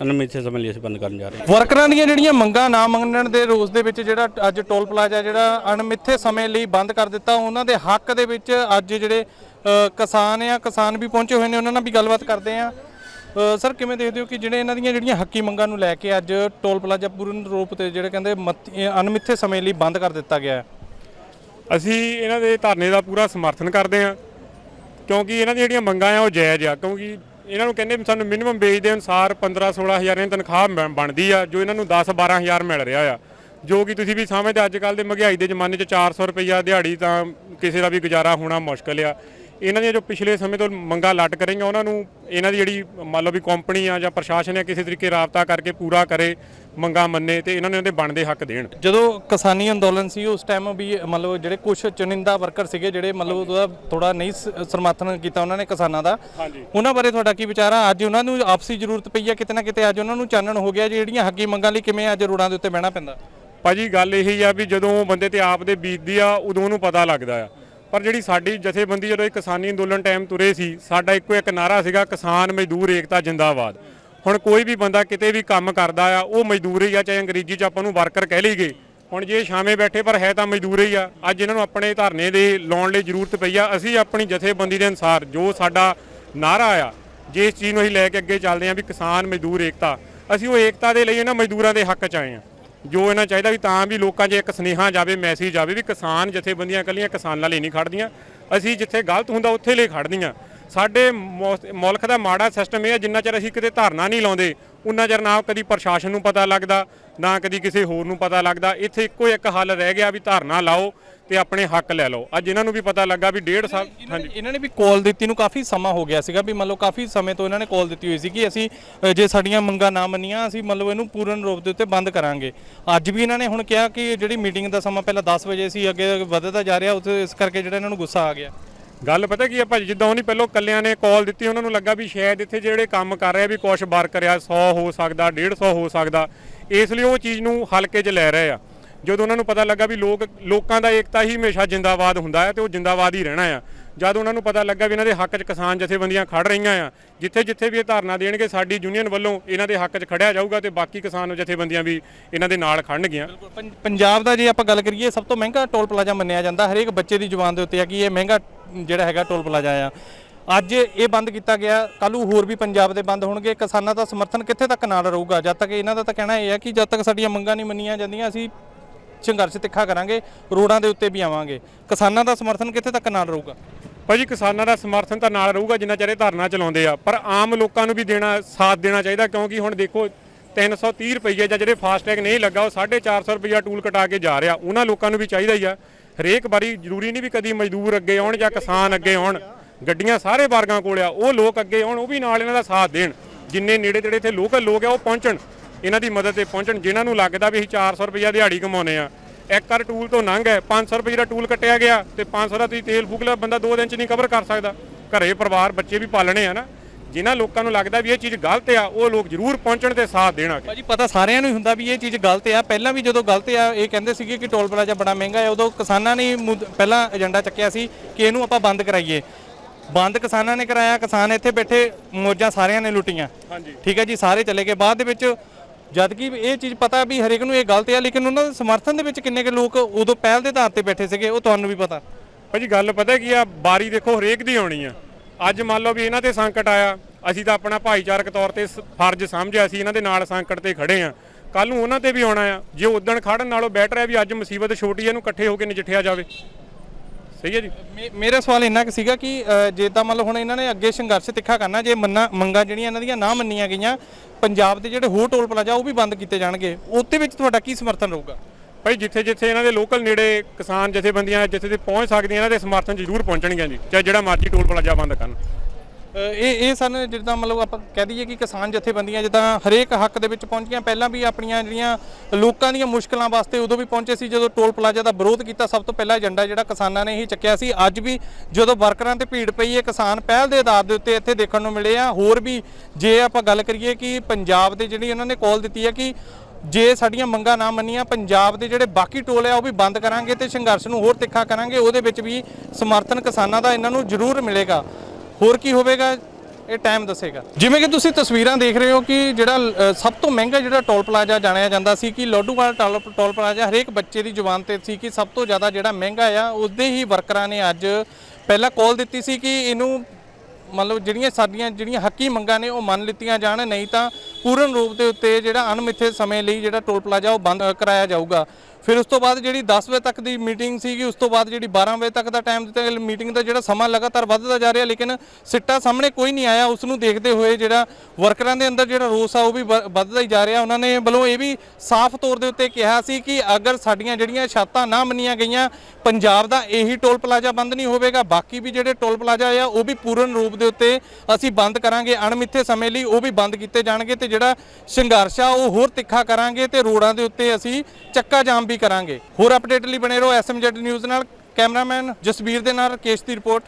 ਅਨਮਿੱਥੇ ਸਮਝ ਲਈ ਅਸੀਂ ਬੰਦ ਕਰਨ ਜਾ ਰਹੇ ਹਾਂ। ਵਰਕਰਾਂ ਦੀਆਂ ਜਿਹੜੀਆਂ ਮੰਗਾਂ ਨਾ ਮੰਨਣ ਦੇ ਰੋਸ ਦੇ ਵਿੱਚ ਜਿਹੜਾ ਅੱਜ ਟੋਲ ਪਲਾਜ਼ਾ ਜਿਹੜਾ ਅਣਮਿੱਥੇ ਸਮੇਂ ਲਈ ਬੰਦ ਕਰ ਦਿੱਤਾ ਉਹਨਾਂ ਦੇ ਹੱਕ ਦੇ ਵਿੱਚ ਅੱਜ ਜਿਹੜੇ ਕਿਸਾਨ ਆ ਕਿਸਾਨ ਵੀ ਪਹੁੰਚੇ ਹੋਏ ਨੇ ਉਹਨਾਂ ਨਾਲ ਵੀ ਗੱਲਬਾਤ ਕਰਦੇ ਆ ਸਰ ਕਿਵੇਂ ਦੇਖਦੇ ਹੋ ਕਿ ਜਿਹੜੇ ਇਹਨਾਂ ਦੀਆਂ ਜਿਹੜੀਆਂ ਹੱਕੀ ਮੰਗਾਂ ਨੂੰ ਲੈ ਕੇ ਅੱਜ ਟੋਲ ਪਲਾਜ਼ਾ ਪੂਰਨ ਰੂਪ ਤੇ ਜਿਹੜੇ ਕਹਿੰਦੇ ਅਣਮਿੱਥੇ ਸਮੇਂ ਲਈ ਬੰਦ ਕਰ ਦਿੱਤਾ ਗਿਆ ਹੈ? ਅਸੀਂ ਇਹਨਾਂ ਦੇ ਧਰਨੇ ਦਾ ਪੂਰਾ ਸਮਰਥਨ ਕਰਦੇ ਹਾਂ, ਕਿਉਂਕਿ ਇਹਨਾਂ ਦੀਆਂ ਜਿਹੜੀਆਂ ਮੰਗਾਂ ਆ ਉਹ ਜਾਇਜ਼ ਆ, ਕਿਉਂਕਿ ਇਹਨਾਂ ਨੂੰ ਕਹਿੰਦੇ ਸਾਨੂੰ ਮਿਨੀਮਮ ਵੇਜ ਦੇ ਅਨੁਸਾਰ 15 16000 ਦੀ ਤਨਖਾਹ ਬ- ਬਣਦੀ ਆ, ਜੋ ਇਹਨਾਂ ਨੂੰ 10 12000 ਮਿਲ ਰਿਹਾ ਆ, ਜੋ ਕਿ ਤੁਸੀਂ ਵੀ ਸਮਝਦੇ ਅੱਜ ਕੱਲ ਦੇ ਮਹਿੰਗਾਈ ਦੇ ਜ਼ਮਾਨੇ 'ਚ 400 ਰੁਪਈਆ ਦਿਹਾੜੀ ਤਾਂ ਕਿਸੇ ਦਾ ਵੀ ਗੁਜ਼ਾਰਾ ਹੋਣਾ ਮੁਸ਼ਕਲ ਆ। ਇਹਨਾਂ ਦੀਆਂ ਜੋ ਪਿਛਲੇ ਸਮੇਂ ਤੋਂ ਮੰਗਾਂ ਲੱਟ ਕਰੇਂਗੇ ਉਹਨਾਂ ਨੂੰ ਇਹਨਾਂ ਦੀ ਜਿਹੜੀ ਮੰਨ ਲਓ ਵੀ ਕੰਪਨੀ ਆ ਜਾਂ ਪ੍ਰਸ਼ਾਸਨ ਆ ਕਿਸੇ ਤਰੀਕੇ ਰਾਬਤਾ ਕਰਕੇ ਪੂਰਾ ਕਰੇ ਮੰਗਾਂ ਮੰਨੇ ਤੇ ਇਹਨਾਂ ਨੂੰ ਇਹਦੇ ਬਣਦੇ ਹੱਕ ਦੇਣ। ਜਦੋਂ ਕਿਸਾਨੀ ਅੰਦੋਲਨ ਸੀ ਉਸ ਟਾਈਮ ਵੀ ਮਤਲਬ ਜਿਹੜੇ ਕੁਝ ਚੁਣਿੰਦਾ ਵਰਕਰ ਸੀਗੇ ਜਿਹੜੇ ਮਤਲਬ ਉਹਦਾ ਥੋੜਾ ਨਹੀਂ ਸਮਰਥਨ ਕੀਤਾ ਉਹਨਾਂ ਨੇ ਕਿਸਾਨਾਂ ਦਾ ਉਹਨਾਂ ਬਾਰੇ ਤੁਹਾਡਾ ਕੀ ਵਿਚਾਰ ਆ? ਅੱਜ ਉਹਨਾਂ ਨੂੰ ਆਪਸੀ ਜ਼ਰੂਰਤ ਪਈ ਹੈ ਕਿਤੇ ਨਾ ਕਿਤੇ ਅੱਜ ਉਹਨਾਂ ਨੂੰ ਚਾਨਣ ਹੋ ਗਿਆ ਜਿਹੜੀਆਂ ਹੱਕੀ ਮੰਗਾਂ ਲਈ ਕਿਵੇਂ ਅੱਜ ਰੋਡਾਂ ਦੇ ਉੱਤੇ ਬਹਿਣਾ ਪੈਂਦਾ? ਭਾਜੀ ਗੱਲ ਇਹੀ ਆ ਵੀ ਜਦੋਂ ਬੰਦੇ ਤੇ ਆਪ ਦੇ ਬੀਤਦੀ ਆ ਉਦੋਂ ਉਹਨੂੰ ਪਤਾ ਲੱਗਦਾ ਆ। ਪਰ ਜਿਹੜੀ ਸਾਡੀ ਜਥੇਬੰਦੀ ਜਦੋਂ ਇਹ ਕਿਸਾਨੀ ਅੰਦੋਲਨ ਟਾਈਮ ਤੁਰੇ ਸੀ, ਸਾਡਾ ਇੱਕੋ ਇੱਕ ਨਾਰਾ ਸੀਗਾ ਕਿਸਾਨ ਮਜ਼ਦੂਰ ਏਕਤਾ ਜਿੰਦਾਬਾਦ। ਹੁਣ ਕੋਈ ਵੀ ਬੰਦਾ ਕਿਤੇ ਵੀ ਕੰਮ ਕਰਦਾ ਆ, ਉਹ ਮਜ਼ਦੂਰ ਹੀ ਆ, ਚਾਹੇ ਅੰਗਰੇਜ਼ੀ ਚ ਆਪਾਂ ਨੂੰ ਵਰਕਰ ਕਹਿ ਲਈਏ। ਹੁਣ ਜੇ ਸ਼ਾਮੇ ਬੈਠੇ, ਪਰ ਹੈ ਤਾਂ ਮਜ਼ਦੂਰ ਹੀ ਆ। ਅੱਜ ਇਹਨਾਂ ਨੂੰ ਆਪਣੇ ਧਰਨੇ ਦੇ ਲਾਉਣ ਲਈ ਜ਼ਰੂਰਤ ਪਈ ਆ। ਅਸੀਂ ਆਪਣੀ ਜਥੇਬੰਦੀ ਦੇ ਅਨੁਸਾਰ ਜੋ ਸਾਡਾ ਨਾਰਾ ਆ, ਜੇ ਇਸ ਚੀਜ਼ ਨੂੰ ਅਸੀਂ ਲੈ ਕੇ ਅੱਗੇ ਚੱਲਦੇ ਆ ਵੀ ਕਿਸਾਨ ਮਜ਼ਦੂਰ ਏਕਤਾ, ਅਸੀਂ ਉਹ ਏਕਤਾ ਦੇ ਲਈ ਇਹਨਾਂ ਮਜ਼ਦੂਰਾਂ ਦੇ ਹੱਕ ਚ ਆਏ ਆ। ਜੋ ਇਹਨਾਂ ਚਾਹੀਦਾ ਵੀ ਤਾਂ ਵੀ ਲੋਕਾਂ 'ਚ ਇੱਕ ਸੁਨੇਹਾ ਜਾਵੇ ਮੈਸੇਜ ਜਾਵੇ ਵੀ ਕਿਸਾਨ ਜਥੇਬੰਦੀਆਂ ਇਕੱਲੀਆਂ ਕਿਸਾਨਾਂ ਲਈ ਨਹੀਂ ਖੜਦੀਆਂ ਅਸੀਂ ਜਿੱਥੇ ਗਲਤ ਹੁੰਦਾ, ਉੱਥੇ ਲਈ ਖੜਦੀਆਂ ਸਾਡੇ ਮੁਲਕ ਦਾ ਮਾੜਾ ਸਿਸਟਮ ਇਹ ਹੈ ਜਿੰਨਾ ਚਿਰ ਅਸੀਂ ਕਿਤੇ ਧਰਨਾ ਨਹੀਂ ਲਾਉਂਦੇ ਉਨਾ ਚਿਰ ਨਾ ਕਦੀ ਪ੍ਰਸ਼ਾਸਨ ਨੂੰ ਪਤਾ ਲੱਗਦਾ ਨਾ ਕਦੀ ਕਿਸੇ ਹੋਰ ਨੂੰ ਪਤਾ ਲੱਗਦਾ। ਇੱਥੇ ਇੱਕੋ ਇੱਕ ਹੱਲ ਰਹਿ ਗਿਆ ਵੀ ਧਰਨਾ ਲਾਓ ਤੇ ਆਪਣੇ ਹੱਕ ਲੈ ਲਓ। ਅੱਜ ਇਹਨਾਂ ਨੂੰ ਵੀ ਪਤਾ ਲੱਗਾ ਵੀ ਡੇਢ ਸਾਲ ਨੇ- ਇਹਨਾਂ ਨੇ ਵੀ ਕਾਲ ਦਿੱਤੀ ਨੂੰ ਕਾਫੀ ਸਮਾਂ ਹੋ ਗਿਆ ਸੀਗਾ ਵੀ ਮੰਨ ਲਓ ਕਾਫੀ ਸਮੇਂ ਤੋਂ ਇਹਨਾਂ ਨੇ ਕਾਲ ਦਿੱਤੀ ਹੋਈ ਸੀ ਕਿ ਅਸੀਂ ਜੇ ਸਾਡੀਆਂ ਮੰਗਾਂ ਨਾ ਮੰਨੀਆਂ ਅਸੀਂ ਮਤਲਬ ਇਹਨੂੰ ਪੂਰਨ ਰੂਪ ਦੇ ਉੱਤੇ ਬੰਦ ਕਰਾਂਗੇ। ਅੱਜ ਵੀ ਇਹਨਾਂ ਨੇ ਹੁਣ ਕਿਹਾ ਕਿ ਜਿਹੜੀ ਮੀਟਿੰਗ ਦਾ ਸਮਾਂ ਪਹਿਲਾਂ 10 ਵਜੇ ਸੀ ਅੱਗੇ ਵਧਦਾ ਜਾ ਰਿਹਾ ਉਸ ਇਸ ਕਰਕੇ ਜਿਹੜਾ ਇਹਨਾਂ ਨੂੰ ਗੁੱਸਾ ਆ ਗਿਆ। ਗੱਲ ਪਤਾ ਕੀ ਹੈ ਭਾਜੀ, ਜਿੱਦਾਂ ਉਹਨੇ ਪਹਿਲਾਂ ਕੱਲਿਆਂ ਨੇ ਕਾਲ ਦਿੱਤੀ, ਉਹਨਾਂ ਨੂੰ ਲੱਗਾ ਵੀ ਸ਼ਾਇਦ ਇੱਥੇ ਜਿਹੜੇ ਕੰਮ ਕਰ ਰਿਹਾ ਵੀ ਕੁਛ ਵਰਕਰ ਆ 100 ਹੋ ਸਕਦਾ 150 ਹੋ ਸਕਦਾ, ਇਸ ਲਈ ਉਹ ਚੀਜ਼ ਨੂੰ ਹਲਕੇ 'ਚ ਲੈ ਰਹੇ ਆ। ਜਦੋਂ ਉਹਨਾਂ ਨੂੰ ਪਤਾ ਲੱਗਾ ਵੀ ਲੋਕ, ਲੋਕਾਂ ਦਾ ਏਕਤਾ ਹੀ ਹਮੇਸ਼ਾ ਜਿੰਦਾਬਾਦ ਹੁੰਦਾ ਹੈ ਤੇ ਉਹ ਜਿੰਦਾਬਾਦ ਹੀ ਰਹਿਣਾ ਆ। ਜਦ ਉਹਨਾਂ ਨੂੰ ਪਤਾ ਲੱਗਾ ਵੀ ਇਹਨਾਂ ਦੇ ਹੱਕ 'ਚ ਕਿਸਾਨ ਜਥੇਬੰਦੀਆਂ ਖੜ ਰਹੀਆਂ ਆ, ਜਿੱਥੇ ਜਿੱਥੇ ਵੀ ਇਹ ਧਾਰਨਾ ਦੇਣਗੇ, ਸਾਡੀ ਯੂਨੀਅਨ ਵੱਲੋਂ ਇਹਨਾਂ ਦੇ ਹੱਕ 'ਚ ਖੜਿਆ ਜਾਊਗਾ ਤੇ ਬਾਕੀ ਕਿਸਾਨ ਜਥੇਬੰਦੀਆਂ ਵੀ ਇਹਨਾਂ ਦੇ ਨਾਲ ਖੜਨਗੀਆਂ ਪੰ- ਪੰਜਾਬ ਦਾ ਜੇ ਆਪਾਂ ਗੱਲ ਕਰੀਏ, ਸਭ ਤੋਂ ਮਹਿੰਗਾ ਟੋਲ ਪਲਾਜ਼ਾ ਮੰਨਿਆ ਜਾਂਦਾ ਹਰੇਕ ਬੱਚੇ ਦੀ ਜ਼ੁਬਾਨ ਦੇ ਉੱਤੇ ਆ ਕਿ ਇਹ ਮਹਿੰਗਾ ਜਿਹੜਾ ਹੈਗਾ ਟੋਲ ਪਲਾਜ਼ਾ ਆ। ਅੱਜ ਇਹ ਬੰਦ ਕੀਤਾ ਗਿਆ। ਕੱਲੂ ਹੋਰ ਵੀ ਪੰਜਾਬ ਦੇ ਬੰਦ ਹੋਣਗੇ। ਕਿਸਾਨਾਂ ਦਾ ਸਮਰਥਨ ਕਿੱਥੇ ਤੱਕ ਨਾਲ ਰਹੂਗਾ? ਜਦ ਤੱਕ ਇਹਨਾਂ ਦਾ ਤਾਂ ਕਹਿਣਾ ਇਹ ਹੈ ਕਿ ਜਦ ਤੱਕ ਸਾਡੀਆਂ ਮੰਗਾਂ ਨਹੀਂ ਮੰਨੀਆਂ ਜਾਂਦੀਆਂ, ਅਸੀਂ ਸੰਘਰਸ਼ ਤਿੱਖਾ ਕਰਾਂਗੇ, ਰੋਡਾਂ ਦੇ ਉੱਤੇ ਵੀ ਆਵਾਂਗੇ। ਕਿਸਾਨਾਂ ਦਾ ਸਮਰਥਨ ਕਿੱਥੇ ਤੱਕ ਨਾਲ ਰਹੂਗਾ? ਭਾਜੀ, ਕਿਸਾਨਾਂ ਦਾ ਸਮਰਥਨ ਤਾਂ ਨਾਲ ਰਹੂਗਾ ਜਿੰਨਾ ਚਿਰ ਇਹ ਧਰਨਾ ਚਲਾਉਂਦੇ ਆ। ਪਰ ਆਮ ਲੋਕਾਂ ਨੂੰ ਵੀ ਦੇਣਾ, ਸਾਥ ਦੇਣਾ ਚਾਹੀਦਾ, ਕਿਉਂਕਿ ਹੁਣ ਦੇਖੋ 330 ਰੁਪਏ ਜਾਂ ਜਿਹੜੇ ਫਾਸਟੈਗ ਨਹੀਂ ਲੱਗਾ, ਉਹ 450 ਰੁਪਇਆ ਟੂਲ ਕਟਾ ਕੇ ਜਾ ਰਿਹਾ। ਉਹਨਾਂ ਲੋਕਾਂ ਨੂੰ ਵੀ ਚਾਹੀਦਾ ਹੀ ਆ ਹਰੇਕ ਵਾਰੀ ਜ਼ਰੂਰੀ ਨਹੀਂ ਵੀ ਕਦੀ ਮਜ਼ਦੂਰ ਅੱਗੇ ਆਉਣ ਜਾਂ ਕਿਸਾਨ ਅੱਗੇ ਆਉਣ। ਗੱਡੀਆਂ ਸਾਰੇ ਵਰਗਾਂ ਕੋਲ ਆ, ਉਹ ਲੋਕ ਅੱਗੇ ਆਉਣ, ਉਹ ਵੀ ਨਾਲ ਇਹਨਾਂ ਦਾ ਸਾਥ ਦੇਣ। ਜਿੰਨੇ ਨੇੜੇ ਤੇੜੇ ਇੱਥੇ ਲੋਕਲ ਲੋਕ ਆ, ਉਹ ਪਹੁੰਚਣ। ਇਹਨਾਂ ਦੀ ਮਦਦ ਤੇ ਪਹੁੰਚਣ, ਜਿਨ੍ਹਾਂ ਨੂੰ ਲੱਗਦਾ ਵੀ ਅਸੀਂ 400 ਰੁਪਇਆ ਦਿਹਾੜੀ ਕਮਾਉਨੇ ਆ ਇੱਕ ਕਰ ਟੂਲ ਤੋਂ ਲੰਘ ਹੈ 500 ਰੁਪਏ ਦਾ ਟੂਲ ਕੱਟਿਆ ਗਿਆ ਤੇ 500 ਦਾ ਤੁਸੀਂ ਤੇਲ ਫੂਕ ਲਿਆ, ਬੰਦਾ 2 ਦਿਨ ਚ ਨਹੀਂ ਕਵਰ ਕਰ ਸਕਦਾ। ਘਰੇ ਪਰਿਵਾਰ, ਬੱਚੇ ਵੀ ਪਾਲਣੇ ਆ ਨਾ। ਜਿਨ੍ਹਾਂ ਲੋਕਾਂ ਨੂੰ ਲੱਗਦਾ ਵੀ ਇਹ ਚੀਜ਼ ਗਲਤ ਆ ਉਹ ਲੋਕ ਜ਼ਰੂਰ ਪਹੁੰਚਣ ਤੇ ਸਾਥ ਦੇਣਗੇ। ਭਾਜੀ ਪਤਾ ਸਾਰਿਆਂ ਨੂੰ ਹੀ ਹੁੰਦਾ ਵੀ ਇਹ ਚੀਜ਼ ਗਲਤ ਆ। ਪਹਿਲਾਂ ਵੀ ਜਦੋਂ ਗਲਤ ਆ ਇਹ ਕਹਿੰਦੇ ਸੀਗੇ ਕਿ ਟੋਲ ਪਲਾਜ਼ਾ ਬੜਾ ਮਹਿੰਗਾ ਹੈ ਉਦੋਂ ਕਿਸਾਨਾਂ ਨੇ ਮੁੱਦ- ਪਹਿਲਾਂ ਏਜੰਡਾ ਚੱਕਿਆ ਸੀ ਕਿ ਇਹਨੂੰ ਆਪਾਂ ਬੰਦ ਕਰਾਈਏ। ਬੰਦ ਕਿਸਾਨਾਂ ਨੇ ਕਰਾਇਆ ਕਿਸਾਨ ਇੱਥੇ ਬੈਠੇ ਮੌਜਾਂ ਸਾਰਿਆਂ ਨੇ ਲੁੱਟੀਆਂ। ਹਾਂਜੀ। ਠੀਕ ਹੈ ਜੀ ਸਾਰੇ ਚਲੇ ਗਏ। ਬਾਅਦ ਦੇ ਵਿੱਚ ਜਦ ਕਿ ਇਹ ਚੀਜ਼ ਪਤਾ ਵੀ ਹਰੇਕ ਨੂੰ ਇਹ ਗਲਤ ਆ ਲੇਕਿਨ ਉਹਨਾਂ ਦੇ ਸਮਰਥਨ ਦੇ ਵਿੱਚ ਕਿੰਨੇ ਕੁ ਲੋਕ ਉਦੋਂ ਪਹਿਲ ਦੇ ਆਧਾਰ ਤੇ ਬੈਠੇ ਸੀਗੇ ਉਹ ਤੁਹਾਨੂੰ ਵੀ ਪਤਾ। ਭਾਜੀ ਗੱਲ ਪਤਾ ਕੀ ਆ? ਬਾਰੀ ਦੇਖੋ ਹਰੇਕ ਦੀ ਆਉਣੀ ਆ। ਅੱਜ ਮੰਨ ਲਓ ਵੀ ਇਹਨਾਂ ਤੇ ਸੰਕਟ ਆਇਆ ਅਸੀਂ ਤਾਂ ਆਪਣਾ ਭਾਈਚਾਰਕ ਤੌਰ ਤੇ ਸ- ਫਰਜ਼ ਸਮਝਿਆ ਸੀ ਇਹਨਾਂ ਦੇ ਨਾਲ ਸੰਕਟ ਤੇ ਖੜੇ ਆ। ਕੱਲ ਨੂੰ ਉਹਨਾਂ ਤੇ ਵੀ ਆਉਣਾ ਆ। ਜੇ ਉਦਣ ਖੜਨ ਨਾਲੋਂ ਬੈਟਰ ਹੈ ਵੀ ਅੱਜ ਮੁਸੀਬਤ ਛੋਟੀ ਹੈ ਇਹਨੂੰ ਇਕੱਠੇ ਹੋ ਕੇ ਨਜਿੱਠਿਆ ਜਾਵੇ। ਸਹੀ ਹੈ ਜੀ? ਮੇ- ਮੇਰਾ ਸਵਾਲ ਇੰਨਾ ਕਿ ਸੀਗਾ ਕਿ ਅ, ਜੇ ਤਾਂ ਮਤਲਬ ਹੁਣ ਇਹਨਾਂ ਨੇ ਅੱਗੇ ਸੰਘਰਸ਼ ਤਿੱਖਾ ਕਰਨਾ ਜੇ ਮੰਨਾ ਮੰਗਾਂ ਜਿਹੜੀਆਂ ਇਹਨਾਂ ਦੀਆਂ ਨਾ ਮੰਨੀਆਂ ਗਈਆਂ ਪੰਜਾਬ ਦੇ ਜਿਹੜੇ ਹੋਰ ਟੋਲ ਪਲਾਜ਼ਾ ਉਹ ਵੀ ਬੰਦ ਕੀਤੇ ਜਾਣਗੇ ਉਹਦੇ ਵਿੱਚ ਤੁਹਾਡਾ ਕੀ ਸਮਰਥਨ ਰਹੂਗਾ? ਭਾਈ ਜਿੱਥੇ ਜਿੱਥੇ ਇਹਨਾਂ ਦੇ ਲੋਕਲ ਨੇੜੇ ਕਿਸਾਨ ਜਥੇਬੰਦੀਆਂ ਜਿੱਥੇ ਤੇ ਪਹੁੰਚ ਸਕਦੀਆਂ, ਇਹਨਾਂ ਦੇ ਸਮਰਥਨ ਜ਼ਰੂਰ ਪਹੁੰਚਣਗੀਆਂ ਜੀ, ਚਾਹੇ ਜਿਹੜਾ ਮਰਜ਼ੀ ਟੋਲ ਪਲਾਜ਼ਾ ਬੰਦ ਕਰਨ। ਇਹ ਇਹ ਸਨ ਜਿੱਦਾਂ ਮਤਲਬ ਆਪਾਂ ਕਹਿ ਦਈਏ ਕਿ ਕਿਸਾਨ ਜਥੇਬੰਦੀਆਂ ਜਿੱਦਾਂ ਹਰੇਕ ਹੱਕ ਦੇ ਵਿੱਚ ਪਹੁੰਚੀਆਂ, ਪਹਿਲਾਂ ਵੀ ਆਪਣੀਆਂ ਜਿਹੜੀਆਂ ਲੋਕਾਂ ਦੀਆਂ ਮੁਸ਼ਕਲਾਂ ਵਾਸਤੇ ਉਦੋਂ ਵੀ ਪਹੁੰਚੇ ਸੀ, ਜਦੋਂ ਟੋਲ ਪਲਾਜ਼ਾ ਦਾ ਵਿਰੋਧ ਕੀਤਾ, ਸਭ ਤੋਂ ਪਹਿਲਾ ਏਜੰਡਾ ਜਿਹੜਾ ਕਿਸਾਨਾਂ ਨੇ ਹੀ ਚੱਕਿਆ ਸੀ। ਅੱਜ ਵੀ ਜਦੋਂ ਵਰਕਰਾਂ ਤੇ ਭੀੜ ਪਈ ਹੈ, ਕਿਸਾਨ ਪਹਿਲ ਦੇ ਆਧਾਰ ਦੇ ਉੱਤੇ ਇੱਥੇ ਦੇਖਣ ਨੂੰ ਮਿਲੇ ਆ। ਹੋਰ ਵੀ ਜੇ ਆਪਾਂ ਗੱਲ ਕਰੀਏ ਕਿ ਪੰਜਾਬ ਦੇ ਜਿਹੜੀ ਉਹਨਾਂ ਨੇ ਕਾਲ ਦਿੱਤੀ ਹੈ ਕਿ ਜੇ ਸਾਡੀਆਂ ਮੰਗਾਂ ਨਾ ਮੰਨੀਆਂ, ਪੰਜਾਬ ਦੇ ਜਿਹੜੇ ਬਾਕੀ ਟੋਲ ਆ ਉਹ ਵੀ ਬੰਦ ਕਰਾਂਗੇ ਤੇ ਸੰਘਰਸ਼ ਨੂੰ ਹੋਰ ਤਿੱਖਾ ਕਰਾਂਗੇ, ਉਹਦੇ ਵਿੱਚ ਵੀ ਸਮਰਥਨ ਕਿਸਾਨਾਂ ਦਾ ਇਹਨਾਂ ਨੂੰ ਜ਼ਰੂਰ ਮਿਲੇਗਾ। ਹੋਰ ਕੀ ਹੋਵੇਗਾ? ਇਹ ਟਾਈਮ ਦੱਸੇਗਾ। ਜਿਵੇਂ ਕਿ ਤੁਸੀਂ ਤਸਵੀਰਾਂ ਦੇਖ ਰਹੇ ਹੋ ਕਿ ਜਿਹੜਾ ਸਭ ਤੋਂ ਮਹਿੰਗਾ ਜਿਹੜਾ ਟੋਲ ਪਲਾਜ਼ਾ ਜਾਣਿਆ ਜਾਂਦਾ ਸੀ ਕਿ ਲੋਡੂਵਾਲ ਟੋਲ ਟੋਲ ਪਲਾਜ਼ਾ ਹਰੇਕ ਬੱਚੇ ਦੀ ਜ਼ੁਬਾਨ ਤੇ ਸੀ ਕਿ ਸਭ ਤੋਂ ਜ਼ਿਆਦਾ ਜਿਹੜਾ ਮਹਿੰਗਾ ਆ, ਉਸਦੇ ਹੀ ਵਰਕਰਾਂ ਨੇ ਅੱਜ ਪਹਿਲਾਂ ਕਾਲ ਦਿੱਤੀ ਸੀ ਕਿ ਇਹਨੂੰ ਮਤਲਬ ਜਿਹੜੀਆਂ ਸਾਡੀਆਂ, ਜਿਹੜੀਆਂ ਹੱਕੀ ਮੰਗਾਂ ਨੇ ਉਹ ਮੰਨ ਲਿੱਤੀਆਂ ਜਾਣ, ਨਹੀਂ ਤਾਂ ਪੂਰਨ ਰੂਪ ਦੇ ਉੱਤੇ ਜਿਹੜਾ ਅਣਮਿੱਥੇ ਸਮੇਂ ਲਈ ਜਿਹੜਾ ਟੋਲ ਪਲਾਜ਼ਾ ਉਹ ਬੰਦ ਕਰਾਇਆ ਜਾਊਗਾ। ਫਿਰ ਉਸ ਤੋਂ ਬਾਅਦ ਜਿਹੜੀ 10 ਵਜੇ ਤੱਕ ਦੀ ਮੀਟਿੰਗ ਸੀਗੀ, ਉਸ ਤੋਂ ਬਾਅਦ ਜਿਹੜੀ 12 ਵਜੇ ਤੱਕ ਦਾ ਟਾਈਮ ਦਿੱਤਾ ਮੀਟਿੰਗ ਦਾ ਜਿਹੜਾ ਸਮਾਂ ਲਗਾਤਾਰ ਵੱਧਦਾ ਜਾ ਰਿਹਾ, ਲੇਕਿਨ ਸਿੱਟਾ ਸਾਹਮਣੇ ਕੋਈ ਨਹੀਂ ਆਇਆ। ਉਸ ਨੂੰ ਦੇਖਦੇ ਹੋਏ ਜਿਹੜਾ ਵਰਕਰਾਂ ਦੇ ਅੰਦਰ ਜਿਹੜਾ ਰੋਸ ਆ, ਉਹ ਵੀ ਵ- ਵੱਧਦਾ ਹੀ ਜਾ ਰਿਹਾ। ਉਹਨਾਂ ਨੇ ਵੱਲੋਂ ਇਹ ਵੀ ਸਾਫ਼ ਤੌਰ ਦੇ ਉੱਤੇ ਕਿਹਾ ਸੀ ਕਿ ਅਗਰ ਸਾਡੀਆਂ ਜਿਹੜੀਆਂ ਸ਼ਰਤਾਂ ਨਾ ਮੰਨੀਆਂ ਗਈਆਂ, ਪੰਜਾਬ ਦਾ ਇਹੀ ਟੋਲ ਪਲਾਜ਼ਾ ਬੰਦ ਨਹੀਂ ਹੋਵੇਗਾ। ਬਾਕੀ ਵੀ ਜਿਹੜੇ ਟੋਲ ਪਲਾਜ਼ਾ ਆ, ਉਹ ਵੀ ਪੂਰਨ ਰੂਪ ਦੇ ਉੱਤੇ ਅਸੀਂ ਬੰਦ ਕਰਾਂਗੇ। ਅਣਮਿੱਥੇ ਸਮੇਂ ਲਈ ਉਹ ਵੀ ਬੰਦ ਕੀਤੇ ਜਾਣਗੇ ਤੇ ਜਿਹੜਾ ਸੰਘਰਸ਼ ਆ, ਉਹ ਹੋਰ ਤਿੱਖਾ ਕਰਾਂਗੇ ਤੇ ਰੋਡਾਂ ਦੇ ਉੱਤੇ ਅਸੀਂ ਚੱਕਾ ਜਾਮ ਵੀ ਕਰਾਂਗੇ। ਹੋਰ ਅਪਡੇਟ ਲਈ ਬਣੇ ਰਹੋ ਐਸਐਮਜੈਡ ਨਿਊਜ਼ ਨਾਲ। ਕੈਮਰਾਮੈਨ ਜਸਬੀਰ ਦੇ ਨਾਲ ਰਕੇਸ਼ ਦੀ ਰਿਪੋਰਟ।